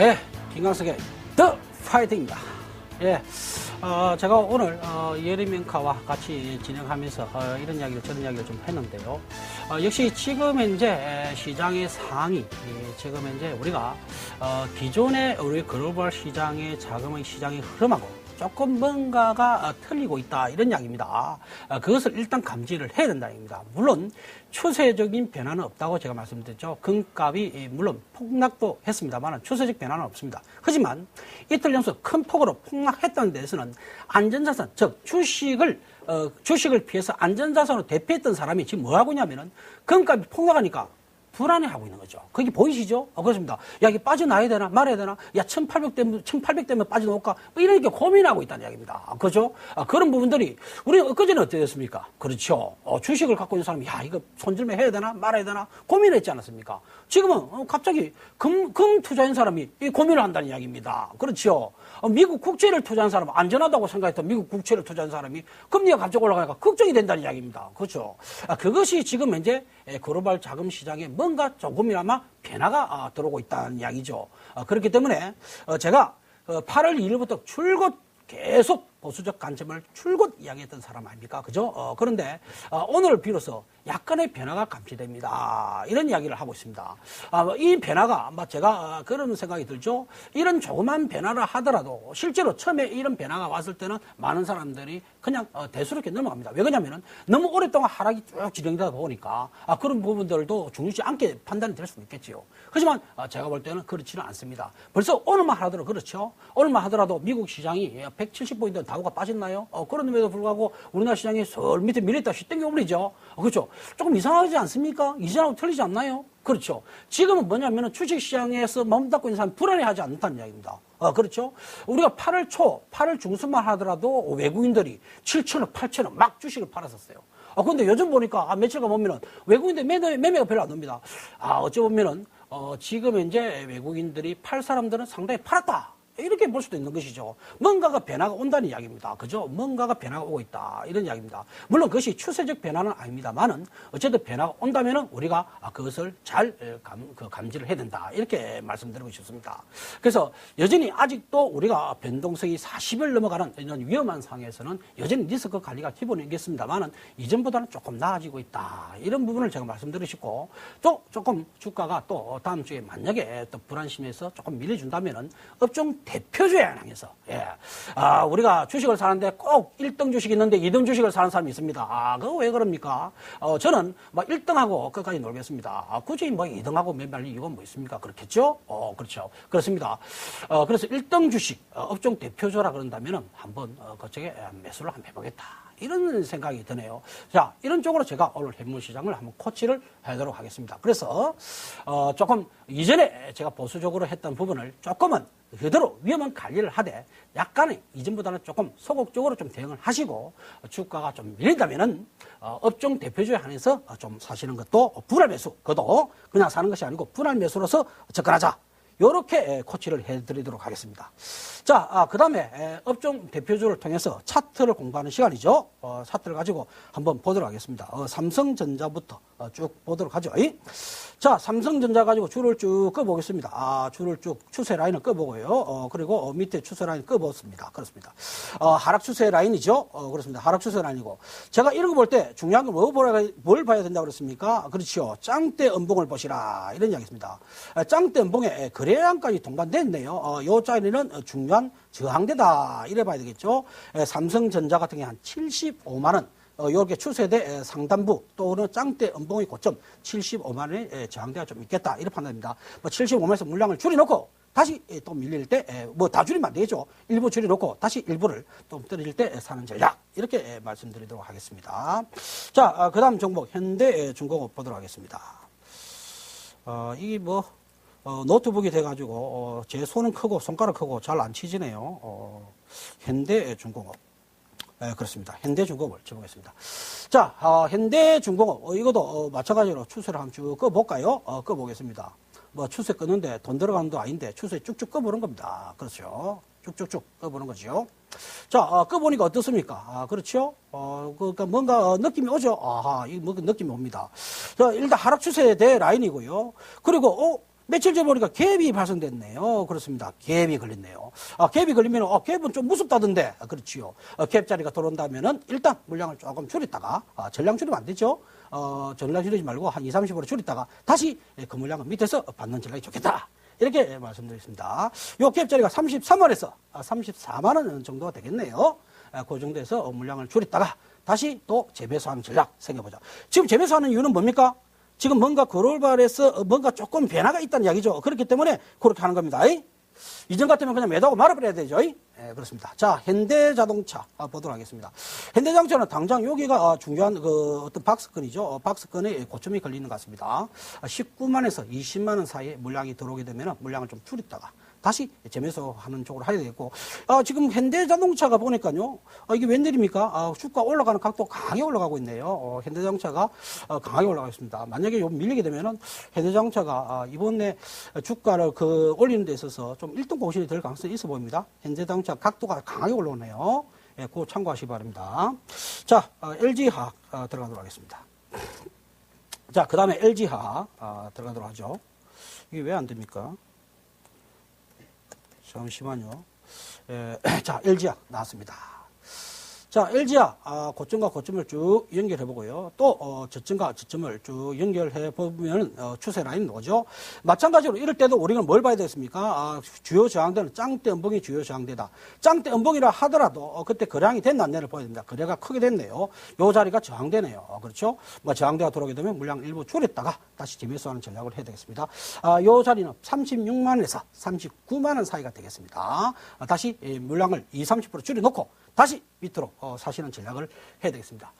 아, 예, 김광석의 더 파이팅입니다. 예, 어, 제가 오늘 어, 예리명카와 같이 진행하면서 어, 이런 이야기를 저런 이야기를 좀 했는데요. 어, 역시 지금 현재 시장의 상황이 예, 지금 현재 우리가 어, 기존의 우리 글로벌 시장의 자금의 시장의 흐름하고 조금 뭔가가 어, 틀리고 있다 이런 이야기입니다. 어, 그것을 일단 감지를 해야 된다 입니다. 물론 추세적인 변화는 없다고 제가 말씀드렸죠. 금값이 예, 물론 폭락도 했습니다만 추세적 변화는 없습니다. 하지만 이틀 연속 큰 폭으로 폭락했다는 데서는 안전자산 즉 주식을 어, 주식을 피해서 안전자산으로 대피했던 사람이 지금 뭐 하고 있냐면은 금값이 폭락하니까 불안해하고 있는 거죠. 그게 보이시죠? 어, 그렇습니다. 야, 이게 빠져나야 되나? 말아야 되나? 야, 1800 때문에, 1800 때문에 빠져나올까? 뭐 이렇게 고민하고 있다는 이야기입니다. 아, 그죠? 아, 그런 부분들이, 우리 엊그제는 어떻게 됐습니까? 그렇죠. 어, 주식을 갖고 있는 사람이, 야, 이거 손질매 해야 되나? 말아야 되나? 고민했지 않았습니까? 지금은, 어, 갑자기 금, 금 투자한 사람이 이 고민을 한다는 이야기입니다. 그렇죠. 어, 미국 국채를 투자한 사람은 안전하다고 생각했던 미국 국채를 투자한 사람이 금리가 갑자기 올라가니까 걱정이 된다는 이야기입니다. 그렇죠. 아, 그것이 지금 현재 글로벌 자금 시장에 뭔가 조금이나마 변화가 아, 들어오고 있다는 이야기죠. 아, 그렇기 때문에 어, 제가 8월 어, 2일부터 출곧 계속 보수적 관점을 출곧 이야기했던 사람 아닙니까? 그죠? 어, 그런데 어, 오늘 비로소 약간의 변화가 감지됩니다. 이런 이야기를 하고 있습니다. 아, 뭐이 변화가 뭐 제가 그런 생각이 들죠. 이런 조그만 변화를 하더라도 실제로 처음에 이런 변화가 왔을 때는 많은 사람들이 그냥 어, 대수롭게 넘어갑니다. 왜 그러냐면은 너무 오랫동안 하락이 쭉 진행되다 보니까 아, 그런 부분들도 중요시 않게 판단이 될 수도 있겠지요. 하지만 아, 제가 볼 때는 그렇지는 않습니다. 벌써 오늘만 하더라도 그렇죠. 오늘만 하더라도 미국 시장이 170포인트 다우가 빠졌나요? 어, 그런데도 불구하고 우리나라 시장이 설 밑에 밀렸다시 땡겨버리죠. 어, 그렇죠. 조금 이상하지 않습니까? 이전하고 틀리지 않나요? 그렇죠. 지금은 뭐냐면 주식시장에서 머문닫고 있는 사람이 불안해하지 않다는 이야기입니다. 어, 그렇죠. 우리가 8월 초, 8월 중순만 하더라도 외국인들이 7천억, 8천억 막 주식을 팔았었어요. 아, 근데 요즘 보니까, 아, 며칠간 보면은 외국인들 매매, 매매가 별로 안 옵니다. 아, 어찌 보면은, 어, 지금 현재 외국인들이 팔 사람들은 상당히 팔았다. 이렇게 볼 수도 있는 것이죠. 뭔가가 변화가 온다는 이야기입니다. 그죠? 뭔가가 변화가 오고 있다. 이런 이야기입니다. 물론 그것이 추세적 변화는 아닙니다만은 어쨌든 변화가 온다면은 우리가 그것을 잘 감, 그 감지를 해야 된다. 이렇게 말씀드리고 싶습니다. 그래서 여전히 아직도 우리가 변동성이 40을 넘어가는 이런 위험한 상황에서는 여전히 리스크 관리가 기본이겠습니다만은 이전보다는 조금 나아지고 있다. 이런 부분을 제가 말씀드리시고 또 조금 주가가 또 다음 주에 만약에 또 불안심에서 조금 밀려준다면은 업종 대표주에 향해서 예. 아, 우리가 주식을 사는데 꼭 1등 주식이 있는데 2등 주식을 사는 사람이 있습니다. 아, 그거 왜 그럽니까? 어, 저는 뭐 1등하고 끝까지 놀겠습니다. 아, 굳이 뭐 2등하고 매매할 이유가 뭐 있습니까? 그렇겠죠? 어, 그렇죠. 그렇습니다. 어, 그래서 1등 주식, 어, 업종 대표주라 그런다면은 한번 어, 그쪽에 매수를 한번 해보겠다. 이런 생각이 드네요. 자, 이런 쪽으로 제가 오늘 해물 시장을 한번 코치를 하도록 하겠습니다. 그래서 어, 조금 이전에 제가 보수적으로 했던 부분을 조금은 그대로 위험한 관리를 하되 약간의 이전보다는 조금 소극적으로 좀 대응을 하시고 주가가 좀 밀린다면은 어, 업종 대표주에 한해서 좀 사시는 것도 분할 매수 그것도 그냥 사는 것이 아니고 분할 매수로서 접근하자 이렇게 코치를 해드리도록 하겠습니다. 자, 아, 그 다음에 업종 대표주를 통해서 차트를 공부하는 시간이죠. 어, 차트를 가지고 한번 보도록 하겠습니다. 어, 삼성전자부터 어, 쭉 보도록 하죠. 자, 삼성전자 가지고 줄을 쭉 꺼보겠습니다. 아, 줄을 쭉 추세 라인을 꺼보고요. 어, 그리고 어, 밑에 추세 라인 꺼보습니다. 그렇습니다. 어, 하락 추세 라인이죠. 어, 그렇습니다. 하락 추세 라인이고. 제가 이런 거 볼 때 중요한 건 뭐, 뭘 봐야 된다고 그랬습니까? 그렇죠. 짱대 음봉을 보시라. 이런 이야기입니다. 아, 짱대 음봉에 거래량까지 동반됐네요. 어, 요 자리는 중요한 저항대다. 이래 봐야 되겠죠. 에, 삼성전자 같은 경우 한 75만원. 어, 이렇게 추세대 상단부 또는 짱대 음봉의 고점 75만 원의 저항대가 좀 있겠다 이렇게 판단합니다. 뭐 75만에서 물량을 줄여놓고 다시 또 밀릴 때 뭐 다 줄이면 안 되죠. 일부 줄여놓고 다시 일부를 또 떨어질 때 사는 전략 이렇게 말씀드리도록 하겠습니다. 자, 아, 그다음 종목 현대중공업 보도록 하겠습니다. 어, 이뭐 어, 노트북이 돼가지고 어, 제 손은 크고 손가락 크고 잘 안 치지네요. 어, 현대중공업. 네, 그렇습니다. 현대중공업을 쳐보겠습니다. 자, 어, 현대중공업 어, 이것도 어, 마찬가지로 추세를 한번 쭉 꺼볼까요? 어, 꺼보겠습니다. 뭐 추세 끄는데 돈 들어가는 도 아닌데 추세 쭉쭉 꺼보는 겁니다. 그렇죠. 쭉쭉쭉 꺼보는 거죠. 자, 어, 꺼보니까 어떻습니까? 아, 그렇죠? 어, 그러니까 뭔가 느낌이 오죠? 아하, 이뭐 느낌이 옵니다. 자, 일단 하락 추세에 대해 라인이고요. 그리고, 어, 며칠 전에 보니까 갭이 발생됐네요. 그렇습니다. 갭이 걸렸네요. 아, 갭이 걸리면, 어, 갭은 좀 무섭다던데. 아, 그렇지요. 어, 갭 자리가 들어온다면은 일단 물량을 조금 줄였다가, 아, 전량 줄이면 안 되죠. 어, 전량 줄이지 말고 한 2, 30으로 줄였다가 다시 예, 그 물량을 밑에서 받는 전략이 좋겠다. 이렇게 말씀드리겠습니다. 요 갭 자리가 33원에서 34만 원 정도가 되겠네요. 아, 그 정도에서 어, 물량을 줄였다가 다시 또 재배수하는 전략 생겨보자. 지금 재배수하는 이유는 뭡니까? 지금 뭔가 그롤발에서 어, 뭔가 조금 변화가 있다는 이야기죠. 그렇기 때문에 그렇게 하는 겁니다. 이전 같으면 그냥 매도하고 말아버려야 되죠. 네, 그렇습니다. 자, 현대자동차 아, 보도록 하겠습니다. 현대자동차는 당장 여기가 아, 중요한 그 어떤 박스권이죠. 어, 박스권에 고점이 걸리는 것 같습니다. 19만에서 20만 원 사이에 물량이 들어오게 되면 물량을 좀 줄였다가 다시 재매수 하는 쪽으로 해야 되겠고, 아, 지금 현대자동차가 보니까요, 아, 이게 웬일입니까? 아, 주가 올라가는 각도 강하게 올라가고 있네요. 어, 현대자동차가 어, 강하게 올라가고 있습니다. 만약에 요 밀리게 되면은 현대자동차가 아, 이번에 주가를 그 올리는 데 있어서 좀 1등 고신이 될 가능성이 있어 보입니다. 현대자동차 각도가 강하게 올라오네요. 예, 그거 참고하시기 바랍니다. 자, 어, LG화학 어, 들어가도록 하겠습니다. 자, 그 다음에 LG화학 어, 들어가도록 하죠. 이게 왜 안 됩니까? 잠시만요. 에, 자, LG야 나왔습니다. 자, LG야, 아, 고점과 고점을 쭉 연결해 보고요. 또, 어, 저점과 저점을 쭉 연결해 보면, 어, 추세 라인 나오죠. 마찬가지로 이럴 때도 우리가 뭘 봐야 되겠습니까? 아, 주요 저항대는 짱대 음봉이 주요 저항대다. 짱대 음봉이라 하더라도, 어, 그때 거래량이 됐나 안 됐나 봐야 됩니다. 거래가 크게 됐네요. 요 자리가 저항대네요. 어, 그렇죠? 뭐, 저항대가 들어오게 되면 물량 일부 줄였다가 다시 재매수하는 전략을 해야 되겠습니다. 아, 요 자리는 36만원에서 39만원 사이가 되겠습니다. 아, 다시 물량을 20, 30% 줄여놓고 다시 밑으로 어, 사시는 전략을 해야 되겠습니다.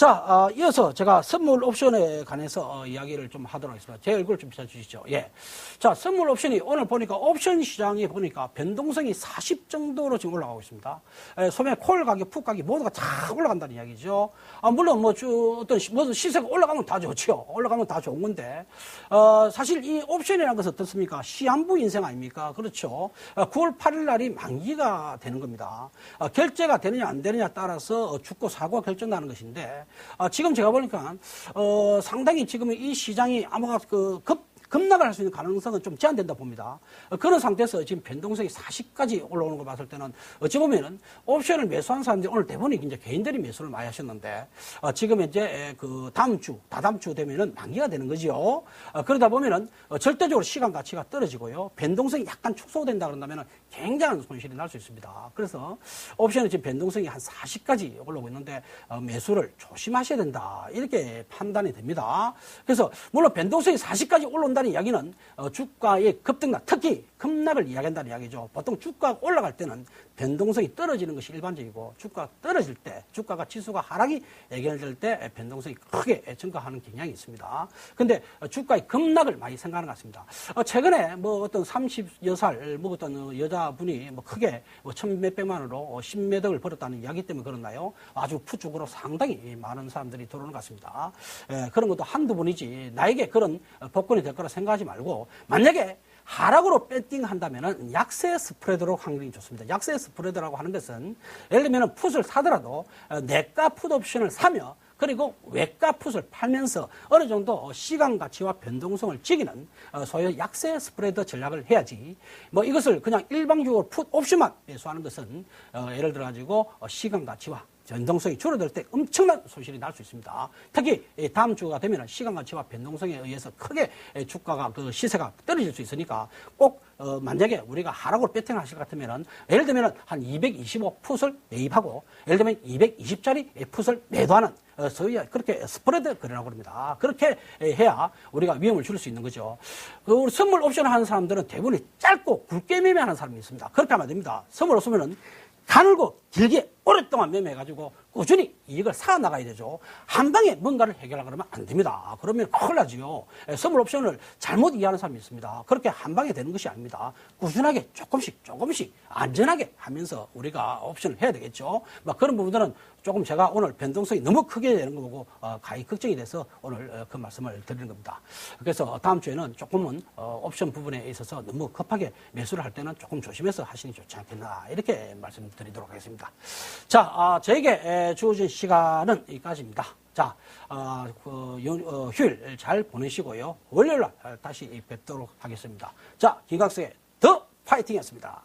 자, 어, 이어서 제가 선물 옵션에 관해서 어, 이야기를 좀 하도록 하겠습니다. 제 얼굴 좀 비춰주시죠. 예. 자, 선물 옵션이 오늘 보니까 옵션 시장에 보니까 변동성이 40 정도로 지금 올라가고 있습니다. 예, 소매 콜 가격, 풋 가격 모두가 다 올라간다는 이야기죠. 아, 물론 뭐 주, 어떤 시, 무슨 시세가 올라가면 다 좋죠. 올라가면 다 좋은 건데, 어, 사실 이 옵션이라는 것은 어떻습니까? 시한부 인생 아닙니까? 그렇죠. 어, 9월 8일 날이 만기가 되는 겁니다. 어, 결제가 되느냐 안 되느냐 따라서 죽고 사고가 결정나는 것인데, 아, 지금 제가 보니까 어, 상당히 지금 이 시장이 아마 그 급 급락을 할 수 있는 가능성은 좀 제한된다 봅니다. 어, 그런 상태에서 지금 변동성이 40까지 올라오는 걸 봤을 때는 어찌 보면은 옵션을 매수한 사람들이 오늘 대부분이 이제 개인들이 매수를 많이 하셨는데 어, 지금 이제 그 다음 주, 다다음 주 되면은 만기가 되는 거죠. 어, 그러다 보면은 어, 절대적으로 시간 가치가 떨어지고요. 변동성이 약간 축소된다 그런다면은 굉장한 손실이 날 수 있습니다. 그래서 옵션은 지금 변동성이 한 40까지 올라오고 있는데 어, 매수를 조심하셔야 된다. 이렇게 판단이 됩니다. 그래서 물론 변동성이 40까지 올라온다 한다는 이야기는 어, 주가의 급등락, 특히 급락을 이야기한다는 이야기죠. 보통 주가가 올라갈 때는 변동성이 떨어지는 것이 일반적이고 주가가 떨어질 때, 주가가 지수가 하락이 예견될 때 변동성이 크게 증가하는 경향이 있습니다. 근데 주가의 급락을 많이 생각하는 것 같습니다. 어, 최근에 뭐 어떤 30여 살 먹었던 여자 분이 뭐 크게 뭐 천몇 백만 원으로 십매덕을 벌었다는 이야기 때문에 그렇나요? 아주 푸쪽으로 상당히 많은 사람들이 들어오는 것 같습니다. 예, 그런 것도 한두 분이지 나에게 그런 복권이 될 거라 생각하지 말고 만약에 하락으로 배팅한다면 약세 스프레드로 확률이 좋습니다. 약세 스프레드라고 하는 것은 예를 들면 풋을 사더라도 내가 풋 옵션을 사며 그리고 외가 풋을 팔면서 어느 정도 시간 가치와 변동성을 지키는 어, 소위 약세 스프레드 전략을 해야지. 뭐 이것을 그냥 일방적으로 풋 옵션만 매수하는 것은 어, 예를 들어 가지고 어, 시간 가치와 변동성이 줄어들 때 엄청난 손실이 날 수 있습니다. 특히 다음 주가 되면 시간 가치와 변동성에 의해서 크게 주가가 그 시세가 떨어질 수 있으니까 꼭 어, 만약에 우리가 하락으로 배팅하실 것 같으면은 예를 들면 한225 풋을 매입하고 예를 들면 220짜리 풋을 매도하는 어, 소위 그렇게 스프레드 거래라고 합니다. 그렇게 해야 우리가 위험을 줄일 수 있는 거죠. 그 선물 옵션을 하는 사람들은 대부분 짧고 굵게 매매하는 사람이 있습니다. 그렇게 하면 안 됩니다. 선물 없으면은 가늘고 길게 오랫동안 매매해가지고 꾸준히 이익을 쌓아나가야 되죠. 한 방에 뭔가를 해결하려 그러면 안 됩니다. 그러면 큰일 나지요. 예, 선물 옵션을 잘못 이해하는 사람이 있습니다. 그렇게 한 방에 되는 것이 아닙니다. 꾸준하게 조금씩 조금씩 안전하게 하면서 우리가 옵션을 해야 되겠죠. 막 그런 부분들은 조금 제가 오늘 변동성이 너무 크게 되는 거 보고 어, 가히 걱정이 돼서 오늘 어, 그 말씀을 드리는 겁니다. 그래서 다음 주에는 조금은 어, 옵션 부분에 있어서 너무 급하게 매수를 할 때는 조금 조심해서 하시는 게 좋지 않겠나 이렇게 말씀드리도록 하겠습니다. 자, 아, 저에게 에, 주어진 시간은 여기까지입니다. 자, 아, 그, 연- 어, 휴일 잘 보내시고요. 월요일 날 다시 뵙도록 하겠습니다. 자, 김각수의 더 파이팅이었습니다.